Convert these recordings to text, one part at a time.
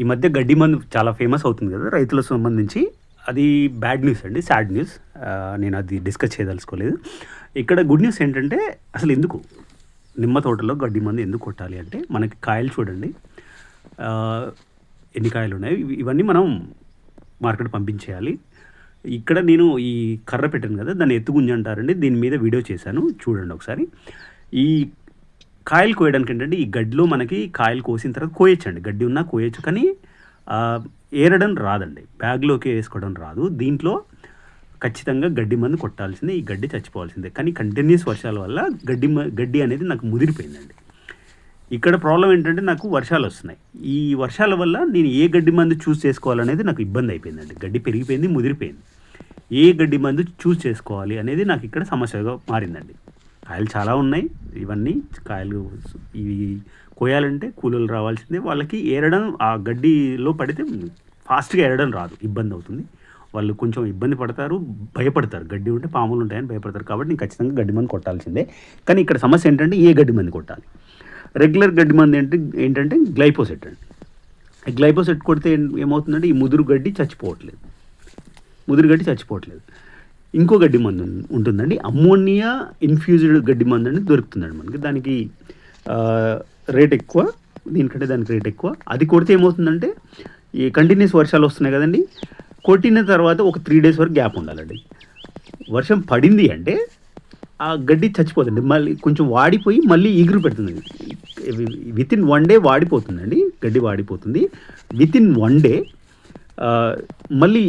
ఈ మధ్య గడ్డి మందు చాలా ఫేమస్ అవుతుంది కదా రైతులకు సంబంధించి. అది బ్యాడ్ న్యూస్ అండి సాడ్ న్యూస్ నేను అది డిస్కస్ చేయదలుచుకోలేదు. ఇక్కడ గుడ్ న్యూస్ ఏంటంటే అసలు ఎందుకు? నిమ్మ తోటలో గడ్డి మందు ఎందుకు కొట్టాలి అంటే మనకి కాయలు చూడండి. ఎన్ని కాయలు ఉన్నాయి? ఇవన్నీ మనం మార్కెట్ పంపించేయాలి. ఇక్కడ నేను ఈ కర్ర పెట్టాను కదా దాన్ని ఎత్తుగుంజ అంటారండి. దీని మీద వీడియో చేశాను. చూడండి ఒకసారి. ఈ కాయలు కోయడానికి ఏంటంటే ఈ గడ్డిలో మనకి కాయలు కోసిన తర్వాత కోయచ్చండి. గడ్డి ఉన్నా కోయచ్చు కానీ ఏరడం రాదండి. బ్యాగ్లోకి వేసుకోవడం రాదు. దీంట్లో ఖచ్చితంగా గడ్డి మందు కొట్టాల్సిందే ఈ గడ్డి చచ్చిపోవాల్సిందే. కానీ కంటిన్యూస్ వర్షాల వల్ల గడ్డి మ- గడ్డి అనేది నాకు ముదిరిపోయిందండి. ఇక్కడ ప్రాబ్లం ఏంటంటే నాకు వర్షాలు వస్తున్నాయి. ఈ వర్షాల వల్ల నేను ఏ గడ్డి మందు చూస్ చేసుకోవాలనేది నాకు ఇబ్బంది అయిపోయిందండి. గడ్డి పెరిగిపోయింది ముదిరిపోయింది. ఏ గడ్డి మందు చూస్ చేసుకోవాలి అనేది నాకు ఇక్కడ సమస్యగా మారిందండి. కాయలు చాలా ఉన్నాయి. ఇవన్నీ కాయలు ఇవి కోయాలంటే కూలీలు రావాల్సిందే. వాళ్ళకి ఏరడం ఆ గడ్డిలో పడితే ఫాస్ట్గా ఏరడం రాదు. ఇబ్బంది అవుతుంది. వాళ్ళు కొంచెం ఇబ్బంది పడతారు భయపడతారు. గడ్డి ఉంటే పాములు ఉంటాయని భయపడతారు కాబట్టి నేను ఖచ్చితంగా గడ్డి మందు కొట్టాల్సిందే. కానీ ఇక్కడ సమస్య ఏంటంటే ఏ గడ్డి మంది కొట్టాలి? రెగ్యులర్ గడ్డి మందు ఏంటి ఏంటంటే గ్లైపోసెట్ అండి. గ్లైపోసెట్ కొడితే ఏం- ఏమవుతుందంటే ఈ ముదురు గడ్డి చచ్చిపోవట్లేదు. ముదురు గడ్డి చచ్చిపోవట్లేదు. ఇంకో గడ్డి మందు ఉంటుందండి. అమ్మోనియా ఇన్ఫ్యూజ్డ్ గడ్డి మందు అనేది దొరుకుతుందండి మనకి. దానికి రేట్ ఎక్కువ. దీనికంటే దానికి రేట్ ఎక్కువ. అది కొడితే ఏమవుతుందంటే ఈ కంటిన్యూస్ వర్షాలు వస్తున్నాయి కదండి. కొట్టిన తర్వాత ఒక త్రీ డేస్ వరకు గ్యాప్ ఉండాలండి. వర్షం పడింది అంటే ఆ గడ్డి చచ్చిపోతుంది మళ్ళీ కొంచెం వాడిపోయి మళ్ళీ ఈగురు పెడుతుంది విత్ ఇన్ వన్ డే వాడిపోతుందండి. గడ్డి వాడిపోతుంది. విత్ ఇన్ వన్ డే మళ్ళీ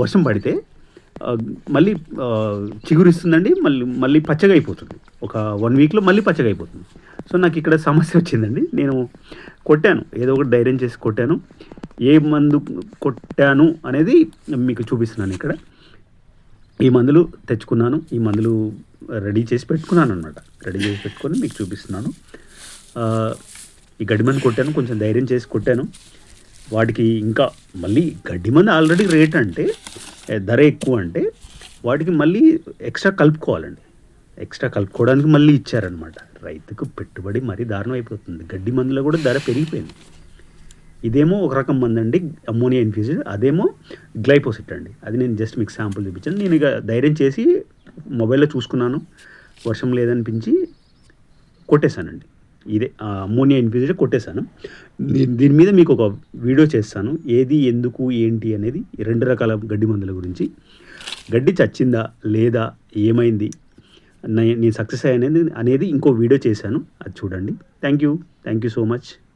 వర్షం పడితే మళ్ళీ చిగురిస్తుందండి మళ్ళీ మళ్ళీ పచ్చగా అయిపోతుంది ఒక వన్ వీక్లో మళ్ళీ పచ్చగా అయిపోతుంది సో నాకు ఇక్కడ సమస్య వచ్చిందండి. నేను కొట్టాను. ఏదో ఒకటి ధైర్యం చేసి కొట్టాను. ఏ మందు కొట్టాను అనేది మీకు చూపిస్తున్నాను ఇక్కడ. ఈ మందులు తెచ్చుకున్నాను. ఈ మందులు రెడీ చేసి పెట్టుకున్నాను అనమాట రెడీ చేసి పెట్టుకొని మీకు చూపిస్తున్నాను. ఈ గడ్డి మందు కొట్టాను. కొంచెం ధైర్యం చేసి కొట్టాను. వాటికి ఇంకా మళ్ళీ గడ్డి మందు ఆల్రెడీ రేట్ అంటే ధర ఎక్కువ అంటే వాటికి మళ్ళీ ఎక్స్ట్రా కలుపుకోవాలండి. ఎక్స్ట్రా కలుపుకోవడానికి మళ్ళీ ఇచ్చారనమాట రైతుకు పెట్టుబడి మరీ దారుణం అయిపోతుంది. గడ్డి మందులో కూడా ధర పెరిగిపోయింది. ఇదేమో ఒక రకం మందండి అండి అమ్మోనియా ఇన్ఫ్యూజ్డ్ అదేమో గ్లైపోసిట్ అండి. అది నేను జస్ట్ మీకు శాంపుల్ చూపించాను. నేను ఇక ధైర్యం చేసి మొబైల్లో చూసుకున్నాను. వర్షం లేదనిపించి కొట్టేశానండి. ఇదే అమ్మోనియా ఇన్ఫ్యూజ్డ్ కొట్టేశాను. దీని మీద మీకు ఒక వీడియో చేస్తాను. ఏది ఎందుకు ఏంటి అనేది రెండు రకాల గడ్డి మందుల గురించి. గడ్డి చచ్చిందా లేదా ఏమైంది నేను సక్సెస్ అయ్యానేది అనేది ఇంకో వీడియో చేశాను. అది చూడండి. Thank you. Thank you so much.